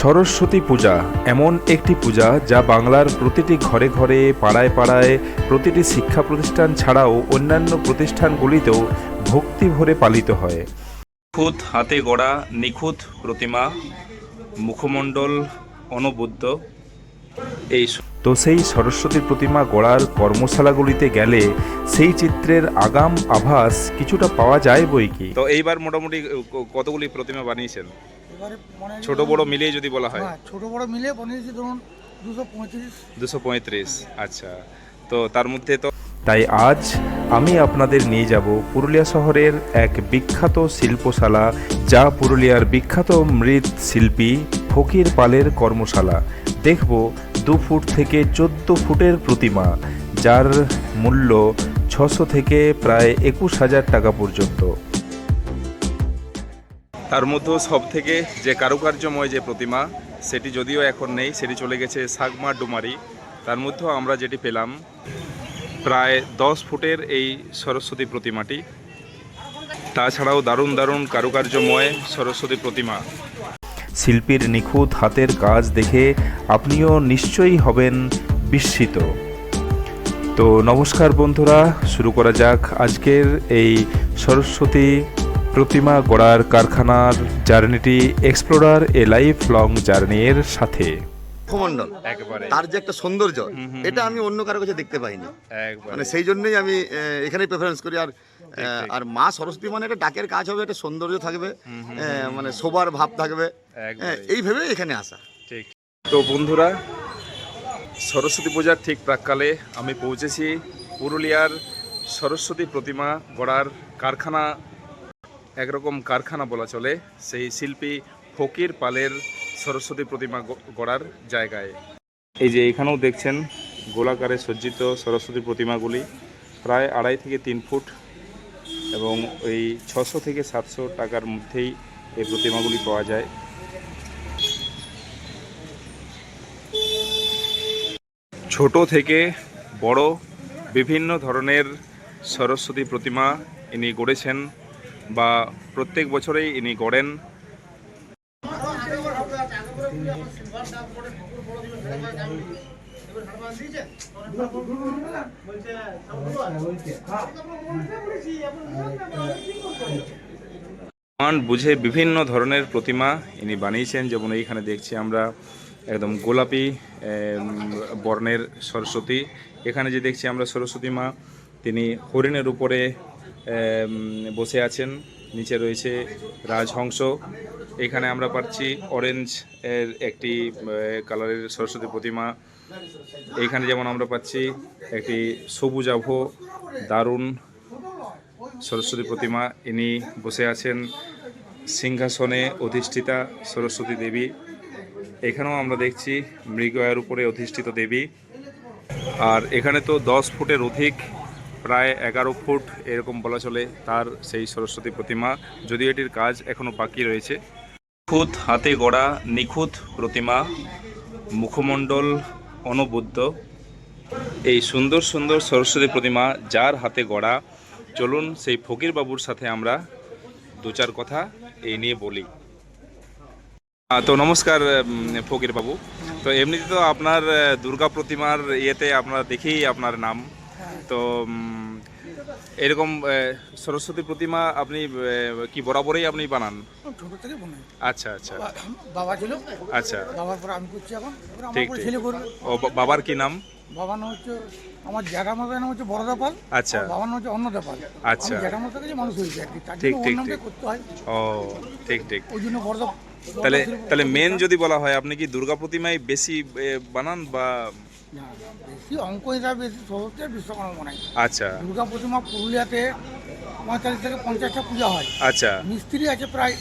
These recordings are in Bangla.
সরস্বতী পূজা এমন একটি পূজা যা বাংলার প্রতিটি ঘরে ঘরে পাড়ায় পাড়ায় প্রতিটি শিক্ষা প্রতিষ্ঠান ছাড়াও অন্যান্য প্রতিষ্ঠানগুলিতেও ভক্তি ভরে পালিত হয়। নিখুঁত হাতে গড়া নিখুঁত প্রতিমা মুখমণ্ডল অনবুদ্ধ এই তো সেই সরস্বতী প্রতিমা গড়ার কর্মশালাগুলিতে গেলে সেই চিত্রের আগাম আভাস কিছুটা পাওয়া যায় বই কি? তো এইবার মোটামুটি কতগুলি প্রতিমা বানিয়েছেন? এবারে মনে ছোট বড় মিলিয়ে যদি বলা হয়। হ্যাঁ ছোট বড় মিলে বানিয়েছি ধরুন দুশো পঁয়ত্রিশ। দুশো পঁয়ত্রিশ আচ্ছা। তো তার মধ্যে তো তাই আজ আমি আপনাদের নিয়ে যাব পুরুলিয়া শহরের এক বিখ্যাত শিল্পশালা যা পুরুলিয়ার বিখ্যাত মৃৎ শিল্পী ফকির পালের কর্মশালা। দেখব দু ফুট থেকে চোদ্দ ফুটের প্রতিমা যার মূল্য ছশো থেকে প্রায় একুশ হাজার টাকা পর্যন্ত। তার মধ্যেও সব থেকে যে কারুকার্যময় যে প্রতিমা, সেটি যদিও এখন নেই, সেটি চলে গেছে সাগমা ডুমারি। তার মধ্যেও আমরা যেটি পেলাম, প্রায় দশ ফুটের এই সরস্বতী প্রতিমাটি। তাছাড়াও দারুণ দারুণ কারুকার্যময় সরস্বতী প্রতিমা। শিল্পীর নিখুঁত হাতের কাজ দেখে আপনিও নিশ্চয়ই হবেন বিস্মিত। তো নমস্কার বন্ধুরা, শুরু করা যাক আজকের এই সরস্বতী প্রতিমা গড়ার কারখানার জার্নিটি এক্সপ্লোরার এ লাইফ লং জার্নির সাথে। মুখমণ্ডল একবারে। তার যে একটা সৌন্দর্য এটা আমি অন্য কারও কাছে দেখতে পাইনি। মানে সেই জন্যই আমি এখানেই প্রেফারেন্স করি। আর আর মা সরস্বতী মানে একটা ডাকের কাজ হবে একটা সৌন্দর্য থাকবে মানে শোবার ভাব থাকবে। হ্যাঁ, এই ভেবে এখানে আসা। ঠিক। তো বন্ধুরা সরস্বতী পূজার ঠিক প্রাককালে আমি পৌঁছেছি পুরুলিয়ার সরস্বতী প্রতিমা গড়ার কারখানা একরকম কারখানা বলা চলে, সেই শিল্পী ফকির পালের সরস্বতী প্রতিমা গড়ার জায়গায়। এই যে এখানেও দেখছেন গোলাকারে সজ্জিত সরস্বতী প্রতিমাগুলি, প্রায় আড়াই থেকে তিন ফুট এবং ওই ছশো থেকে সাতশো টাকার মধ্যেই এই প্রতিমাগুলি পাওয়া যায়। ছোট থেকে বড় বিভিন্ন ধরনের সরস্বতী প্রতিমা ইনি গড়েছেন। বা প্রত্যেক বছরেই ইনি গড়েন মান বুঝে বিভিন্ন ধরনের প্রতিমা ইনি বানিয়েছেন। যেমন এইখানে দেখছি আমরা একদম গোলাপি বর্ণের সরস্বতী। এখানে যে দেখছি আমরা সরস্বতী মা, তিনি হরিণের উপরে বসে আছেন, নিচে রয়েছে রাজহংস। এখানে আমরা পাচ্ছি অরেঞ্জ এর একটি কালারের সরস্বতী প্রতিমা। এখানে যেমন আমরা পাচ্ছি একটি সবুজ আভ, দারুণ সরস্বতী প্রতিমা। ইনি বসে আছেন সিংহাসনে অধিষ্ঠিতা সরস্বতী দেবী। এখানেও আমরা দেখছি মৃগয়ার উপরে অধিষ্ঠিত দেবী। আর এখানে তো দশ ফুটের অধিক প্রায় এগারো ফুট এরকম বলা চলে তার সেই সরস্বতী প্রতিমা, যদিও এটির কাজ এখনও বাকি রয়েছে। নিখুঁত হাতে গড়া নিখুঁত প্রতিমা, মুখমণ্ডল অনবুদ্ধ এই সুন্দর সুন্দর সরস্বতী প্রতিমা যার হাতে গড়া, চলুন সেই ফকির বাবুর সাথে আমরা দু চার কথা এই নিয়ে বলি। তো নমস্কার ফকির বাবু তো এমনিতে তো আপনার দুর্গা প্রতিমার ইয়েতে আপনার দেখেই আপনার নাম। তো এরকম সরস্বতী প্রতিমা আপনি কি বরাবরই আপনি বানান? ছোট থেকে আচ্ছা আচ্ছা। বাবা ছিল। আচ্ছা। বাবার পরে আমি করছি এখন। ঠিক, ছেলে করবে। ও বাবার কি নাম? বাবার নাম হচ্ছে আমার জ্যাঠামশাই নাম হচ্ছে বড়দা পাল আচ্ছা বাবার নাম হচ্ছে অন্নদা পাল আচ্ছা। আমি জ্যাঠামশাই কাছে মানুষ হয়েছে আর কি। ঠিক, ঠিক, ঠিক। করতে হয়। ও ঠিক ঠিক। ওই জন্য বড়দা তাহলে তাহলে মেন যদি বলা হয় আপনি কি দুর্গা প্রতিমায় বেশি বানান বা না, বেশি অঙ্ক হিসাবে বেশি সহজে বিশ্বকর্মা মনে হয়। আচ্ছা। দুর্গা প্রতিমা পুরুলিয়াতে পঁয়তাল্লিশ থেকে পঞ্চাশটা পূজা হয়। আচ্ছা। মিস্ত্রি আছে প্রায়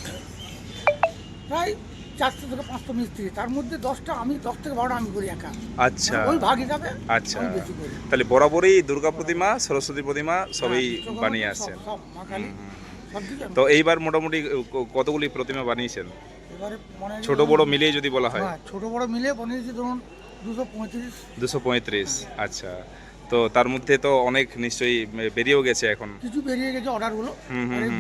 প্রায় চারশো থেকে পাঁচশো মিস্ত্রি। তার মধ্যে দশটা আমি দশ থেকে বারোটা আমি করি একা। আচ্ছা। ওই ভাগ হিসাবে আচ্ছা। তাহলে বরাবরই দুর্গা প্রতিমা সরস্বতী প্রতিমা সবই হ্যাঁ, বানিয়ে সব- আসছেন। তো এইবার মোটামুটি কতগুলি প্রতিমা বানিয়েছেন? মনে ছোট বড় মিলিয়ে যদি বলা হয়। হ্যাঁ ছোট বড় মিলে বানিয়েছি ধরুন দুশো পঁয়ত্রিশ। আচ্ছা। তো তার মধ্যে তো অনেক নিশ্চয়ই বেরিয়েও গেছে এখন। কিছু বেরিয়ে গেছে অর্ডারগুলো।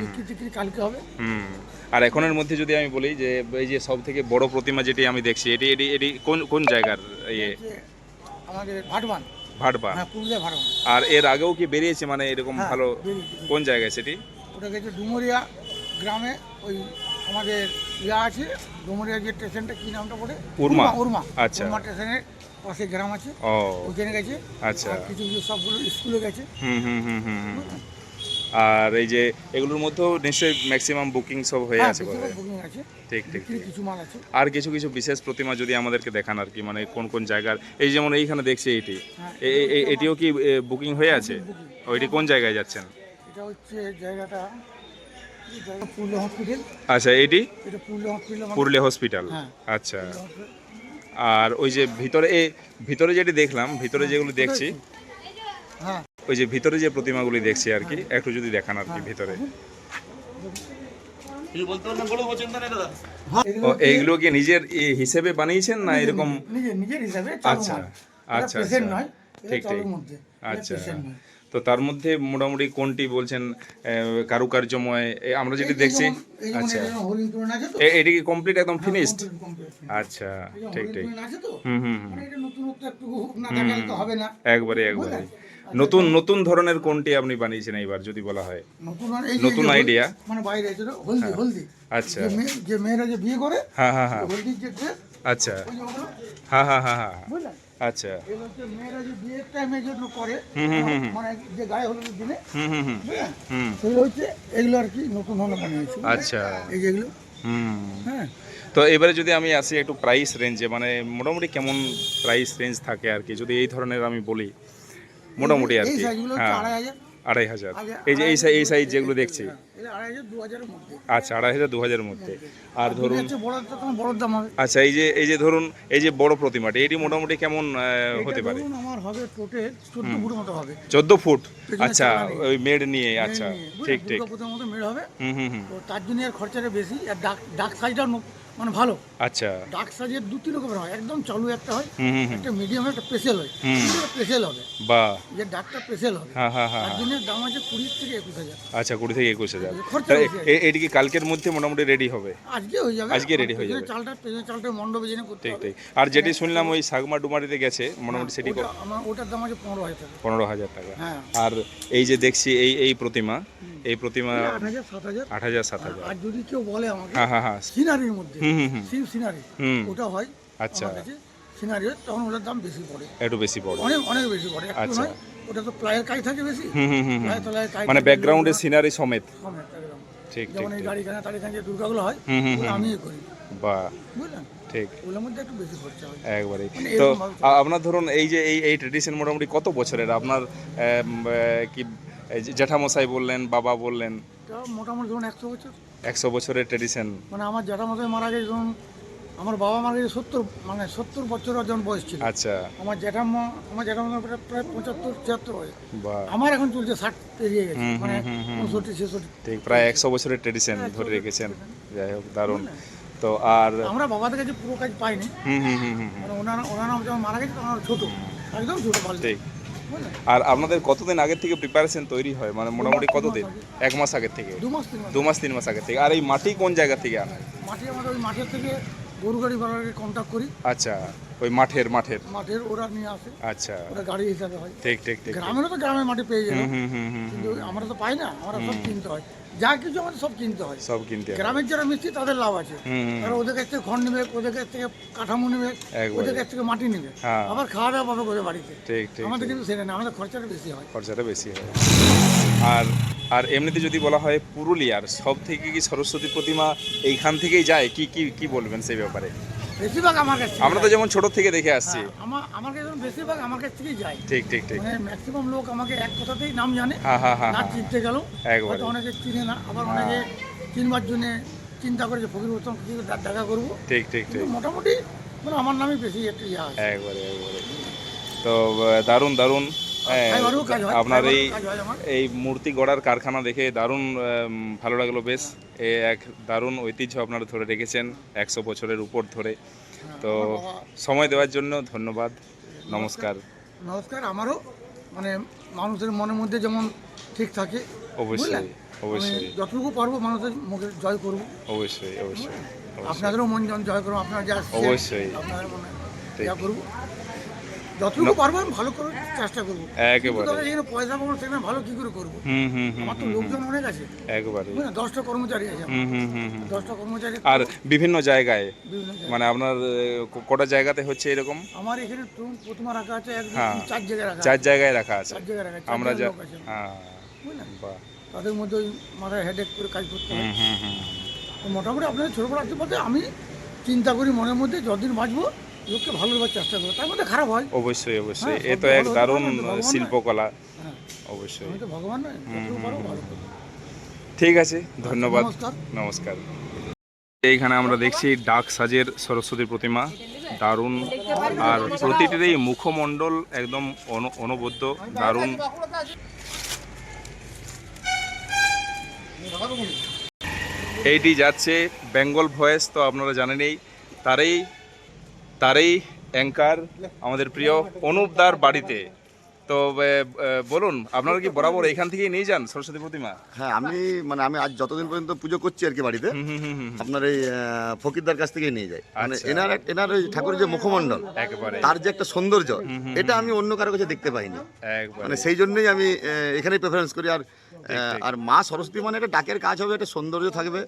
বিক্রি টিক্রি কালকে হবে। হুম। আর এখনের মধ্যে যদি আমি বলি যে এই যে সব থেকে বড় প্রতিমা যেটি আমি দেখছি এটি এটি এটি কোন কোন জায়গার ইয়ে? আমাদের ভাটবান। ভাটবা হ্যাঁ পুরুলিয়া ভাটবান। আর এর আগেও কি বেরিয়েছে? মানে এরকম হ্যাঁ, ভালো কোন জায়গায় সেটি? ওটা গেছে ডুমুরিয়া গ্রামে ওই আমাদের ইয়া আছে ডুমুরিয়া যে স্টেশনটা কি নামটা পড়ে উরমা। উরমা আচ্ছা। উরমা স্টেশনের পাশে গ্রাম আছে ও। ওইখানে গেছে। আচ্ছা। কিছু কিছু সবগুলো স্কুলে গেছে। হুম হুম হুম হুম। আর এই যে এগুলোর মধ্যেও নিশ্চয়ই ম্যাক্সিমাম বুকিং সব হয়ে হ্যাঁ আছে ঠিক ঠিক কিছু মাল আছে। আর কিছু কিছু বিশেষ প্রতিমা যদি আমাদেরকে দেখান আর কি মানে কোন কোন জায়গার এই যেমন এইখানে দেখছি এইটি হ্যাঁ, এটিও কি বুকিং হয়ে আছে? ওইটি কোন জায়গায় যাচ্ছেন? এটা হচ্ছে জায়গাটা পুরুলিয়া হসপিটাল। আচ্ছা এটি? এটা পুরুলিয়া হসপিটাল পুরুলিয়া হসপিটাল? হ্যাঁ। আচ্ছা। আর ওই যে ভিতরে এ ভিতরে যেটি দেখলাম ভিতরে যেগুলো দেখছি হ্যাঁ। ওই যে ভিতরে যে প্রতিমাগুলি দেখছি আর কি একটু যদি দেখান আর কি ভিতরে। এইগুলো কি নিজের ই হিসেবে বানিয়েছেন না এরকম? নিজের আচ্ছা, আচ্ছা, আচ্ছা। ঠিক, ঠিক। মধ্যে। আচ্ছা। তো তার মধ্যে মোটামুটি কোনটি বলছেন কারুকার্যময় আমরা যেটি দেখছি আচ্ছা। এটি কি কমপ্লিট একদম ফিনিশড complete। আচ্ছা ঠিক ঠিক। হুম হুম হুম। মানে একবারে একবারে। নতুন নতুন ধরনের কোনটি আপনি বানিয়েছেন এইবার যদি বলা হয়? নতুন আর এই যে- নতুন এই যে idea? হলদি- মানে বাইরে হলদি হলদি। আচ্ছা। যে মেয়েরা যে বিয়ে করে হ্যাঁ হ্যাঁ হ্যাঁ। আচ্ছা। হ্যাঁ হ্যাঁ হ্যাঁ হ্যাঁ। আচ্ছা। মেয়েরা যে বিয়ের টাইমে যেগুলো করে। মানে যে গায়ে হলুদের দিনে হুম হুম হুম বুঝলেন হুম। সেগুলো হচ্ছে এগুলো আর কি নতুন হলো বানিয়েছি আচ্ছা। এই যেগুলো হুম। হ্যাঁ। তো এবারে যদি আমি আসি একটু প্রাইস রেঞ্জে মানে মোটামুটি কেমন প্রাইস রেঞ্জ থাকে আর কি? যদি এই ধরনের আমি বলি মোটামুটি আর কি। হ্যাঁ। আড়াই হাজার। এই যে এই সাইজ এই সাইজ যেগুলো দেখছি। আচ্ছা আড়াই হাজার দু হাজারের মধ্যে। আর ধরুন তোমার বড় দাম হবে। আচ্ছা এই যে এই যে ধরুন এই যে বড় প্রতিমাটি এটি মোটামুটি কেমন হতে পারে? আমার হবে টোটাল চোদ্দ ফুট মতো হবে। চোদ্দ ফুট? আচ্ছা ওই মেড নিয়ে আচ্ছা ঠিক ঠিক। দুর্গাপুজোর মতো মেড় হবে। হুম হুম হুম। তার জন্য খরচাটা বেশি। আর ডাক ডাক সাইজটাও ন- মানে ভালো। আচ্ছা। ডাক সাইজের দু তিন রকমের হয়। একদম চালু একটা হয় একটা মিডিয়াম একটা স্পেশাল হয়। স্পেশাল হবে। বাহ। যে ডাকটা স্পেশাল হবে। হ্যাঁ হ্যাঁ হ্যাঁ দাম আছে কুড়ি থেকে একুশ হাজার। আচ্ছা কুড়ি থেকে একুশ হাজার। এ- এটি কি কালকের মধ্যে মোটামুটি রেডি হবে? আজকে হয়ে যাবে। আজকে ready হয়ে যাবে। চালটা চালটা মণ্ডপে জেনে করতে ঠিক ঠিক। আর যেটি শুনলাম ওই সাগমা ডুমারিতে গেছে মোটামুটি সেটি আমার ওটার দাম আছে পনেরো হাজার টাকা। পনেরো হাজার টাকা। হ্যাঁ। আর এই যে দেখছি এই এই প্রতিমা এই প্রতিমা আট হাজার সাত হাজার। আট হাজার সাত হাজার। আর যদি কেউ বলে আমাকে হ্যাঁ হ্যাঁ হ্যাঁ। সিনারির মধ্যে হুম হুম হুম। সিনারি ওটা হয় আচ্ছা। সিনারি হয় তখন ওটার দাম বেশি পড়ে। একটু বেশি পড়ে। অনেক অনেক বেশি পড়ে। আচ্ছা। ওটা তো প্লায়ের কাজ থাকে বেশি। মানে ব্যাকগ্রাউন্ডে সিনারি সমেত। ঠিক যেমন এই গাড়িখানা টাড়িখানা যে দুর্গাগুলো হয়। আমিই করি। বা বুঝলেন? ঠিক। ওগুলোর মধ্যে একটু বেশি খরচা হয়। একবারে। মানে তো আপনার ধরুন এই যে এই এই ট্রেডিশন মোটামুটি কত বছরের? আপনার কি এই যে জ্যাঠামশাই বললেন বাবা বললেন তা মোটামুটি ধরুন একশো বছর। একশো বছরের ট্রেডিশন মানে আমার জ্যাঠামশাই মারা গেছে ধরুন আমার বাবা মারা গেছে সত্তর মানে সত্তর বছর যখন বয়স ছিল। আচ্ছা। আমার জ্যাঠাম্মা আমার জ্যাঠাম্মা প্রায় পঁচাত্তর ছিয়াত্তর বয়স। আমার এখন চলছে ষাট পেরিয়ে গেছে মানে পঁয়ষট্টি ছেষট্টি। ঠিক প্রায় একশো বছরের ট্রেডিশন ধরে রেখেছেন। যাই হোক দারুণ। তো আর আমরা বাবাদের কাছে পুরো কাজ পাইনি। হুম হুম হুম হুম হুম, মানে ওনারা ওনারা যখন মারা গেছে তখন ছোট একদম ছোট ঠিক। আর আপনাদের কতদিন আগের থেকে প্রিপারেশন তৈরি হয়? মানে মোটামুটি কতদিন? এক মাস আগের থেকে? দু মাস তিন মাস। আগের থেকে। আর এই মাটি কোন জায়গা থেকে আনা মাটি আমাদের ওই মাঠের থেকে গরু গাড়ি ভাড়াকে কন্ট্যাক্ট করি। আচ্ছা ওই মাঠের মাঠের। মাঠের ওরা নিয়ে আসে। আচ্ছা। ওরা গাড়ি হিসাবে হয়। ঠিক ঠিক ঠিক গ্রামেরও তো গ্রামের মাটি পেয়ে যাবে হুম হুম হুম হুম কিন্তু আমরা তো পাই না আমরা সব কিনতে হয়। যা কিছু আমাদের সব কিনতে হয়। সব কিনতে গ্রামের যারা মিস্ত্রি তাদের লাভ আছে। হুম ওদের কাছ থেকে খড় নেবে ওদের কাছ থেকে কাঠামো নেবে ওদের কাছ থেকে মাটি নেবে। হ্যাঁ। আবার খাওয়া দাওয়া পাবে করে বাড়িতে। ঠিক ঠিক আমাদের। কিন্তু সেটা না আমাদের খরচাটা বেশি হয়। খরচাটা বেশি হয়। আর আর এমনিতে যদি বলা হয় পুরুলিয়ার সব থেকে কি সরস্বতী প্রতিমা এইখান থেকেই যায়? কি কি কি বলবেন সেই ব্যাপারে? বেশিরভাগ আমার কাছ আমরা তো যেমন ছোট থেকে দেখে আসছি। হ্যাঁ, আমার আমার কাছে বেশিরভাগ আমার কাছ থেকেই যায়। ঠিক ঠিক ঠিক। মানে ম্যাক্সিমাম লোক আমাকে এক কথাতেই নাম জানে। হ্যাঁ হ্যাঁ হ্যাঁ না হ্যাঁ। চিনতে গেল। একবারে। হয়তো অনেকে চিনে না আবার অনেকে চিনবার জন্য চিন্তা করে যে ফকির উত্তম কিছু দেখা করব। ঠিক ঠিক ঠিক। মোটামুটি মানে আমার নামই বেশি একটু ইয়ে একবারে একবারে। তো দারুণ দারুণ। হ্যাঁ, হয় আপনার এই হয় এই মূর্তি গড়ার কারখানা দেখে দারুণ ভালো লাগল বেশ এ এক দারুণ ঐতিহ্য আপনারা ধরে রেখেছেন একশো বছরের উপর ধরে তো সময় দেওয়ার জন্য ধন্যবাদ নমস্কার নমস্কার আমারও মানে মানুষের মনের মধ্যে যেমন ঠিক থাকে অবশ্যই, অবশ্যই। যতটুকু পারব মানুষের মুখে জয় করব অবশ্যই অবশ্যই। আপনাদেরও মন জয় করব আপনারা যা অবশ্যই। মনে। যা করব যতটুকু পারব আমি ভালো করে চেষ্টা করব। একেবারে। যেখানে পয়সা পাবো সেখানে ভালো কি করে করব? হুম হুম হুম আমার তো লোকজন অনেক আছে। একবারে। দশটা কর্মচারী আছে আমার। হুম হুম হুম হুম। দশটা কর্মচারী আর বিভিন্ন জায়গায়? মানে আপনার কটা জায়গাতে হচ্ছে এরকম? আমার এখানে প্রথমা রাখা আছে একদম হ্যাঁ। চার জায়গায় রাখা চার জায়গায় রাখা আছে। চার জায়গায় রাখা আছে। আমরা। হ্যাঁ। বুঝলেন বাহ। তাদের মধ্যে ওই মাথায় হেডেক করে কাজ করতে হয়। হুম হুম হুম। তো মোটামুটি আপনাদের ছোটো বড় আসতে বলতে আমি চিন্তা করি মনের মধ্যে যতদিন বাঁচবো লোককে ভালো দেওয়ার চেষ্টা করব তার মধ্যে খারাপ হয়। অবশ্যই অবশ্যই। হ্যাঁ, এ তো এক দারুণ শিল্পকলা। হ্যাঁ অবশ্যই। ভগবান ঠিক আছে ধন্যবাদ। নমস্কার। এইখানে আমরা দেখছি ডাক সাজের সরস্বতী প্রতিমা দারুণ। আর প্রতিটির এই মুখমণ্ডল একদম অন- অনবদ্য দারুণ। এইটি যাচ্ছে বেঙ্গল ভয়েস তো আপনারা জানেনই তারই তারই অ্যাঙ্কার আমাদের প্রিয় অনুপদার বাড়িতে। তো বলুন আপনারা কি বরাবর এখান থেকেই নিয়ে যান সরস্বতী প্রতিমা? হ্যাঁ আমি মানে আমি আজ যতদিন পর্যন্ত পুজো করছি আর কি বাড়িতে আপনার এই ফকিরদার কাছ থেকে নিয়ে যাই। মানে আচ্ছা। এনার এনার ওই ঠাকুরের যে মুখমণ্ডল তার যে একটা সৌন্দর্য এটা আমি অন্য কারও কাছে দেখতে পাইনি। মানে সেই জন্যই আমি এখানেই প্রেফারেন্স করি। আর আর মা সরস্বতী মানে একটা ডাকের কাজ হবে একটা সৌন্দর্য থাকবে।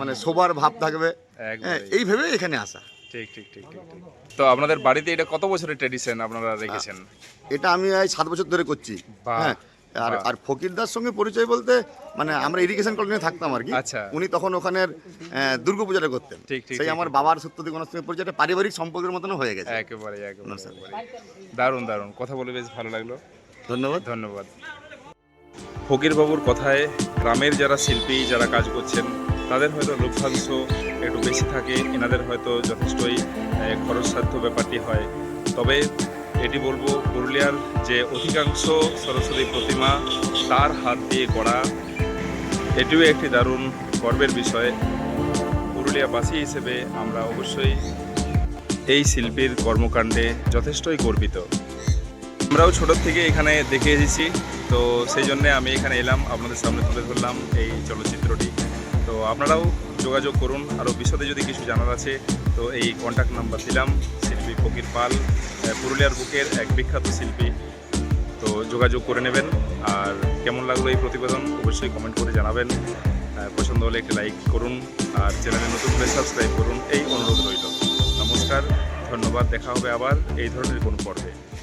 মানে শোবার ভাব থাকবে। এই ভেবে এখানে আসা। ঠিক ঠিক ঠিক ঠিক ঠিক। তো আপনাদের বাড়িতে এটা কত বছরের ট্রেডিশন আপনারা রেখেছেন? এটা আমি এই সাত বছর ধরে করছি। বাহ, হ্যাঁ আর আর ফকিরদার সঙ্গে পরিচয় বলতে মানে আমরা ইরিগেশন কলোনি থাকতাম আর কি। আচ্ছা। উনি তখন ওখানের দুর্গা পূজাটা করতেন। ঠিক, ঠিক, সেই ঠিক, আমার বাবার সত্যি কোনো সঙ্গে পরিচয় একটা পারিবারিক সম্পর্কের মতন হয়ে গেছে। একেবারে একেবারে একেবারে। দারুণ দারুণ। কথা বলে বেশ ভালো লাগল। ধন্যবাদ। ধন্যবাদ। ফকিরবাবুর কথায় গ্রামের যারা শিল্পী যারা কাজ করছেন তাদের হয়তো লভ্যাংশ একটু বেশি থাকে, এনাদের হয়তো যথেষ্টই খরচসাধ্য ব্যাপারটি হয়। তবে এটি বলব, পুরুলিয়ার যে অধিকাংশ সরস্বতী প্রতিমা, তার হাত দিয়ে গড়া, এটিও একটি দারুণ গর্বের বিষয়। পুরুলিয়াবাসী হিসেবে আমরা অবশ্যই এই শিল্পীর কর্মকাণ্ডে যথেষ্টই গর্বিত। আমরাও ছোটোর থেকে এখানে দেখে এসেছি, তো সেই জন্যে আমি এখানে এলাম, আপনাদের সামনে তুলে ধরলাম এই চলচ্চিত্রটি। তো আপনারাও যোগাযোগ করুন। আরও বিশদে যদি কিছু জানার আছে, তো এই কন্ট্যাক্ট নাম্বার দিলাম। শিল্পী ফকির পাল পুরুলিয়ার বুকের এক বিখ্যাত শিল্পী। তো যোগাযোগ করে নেবেন। আর কেমন লাগল এই প্রতিবেদন, অবশ্যই কমেন্ট করে জানাবেন। পছন্দ হলে একটি লাইক করুন। আর চ্যানেলে নতুন হলে সাবস্ক্রাইব করুন। এই অনুরোধ রইল। নমস্কার, ধন্যবাদ। দেখা হবে আবার এই ধরনের কোনো পর্বে।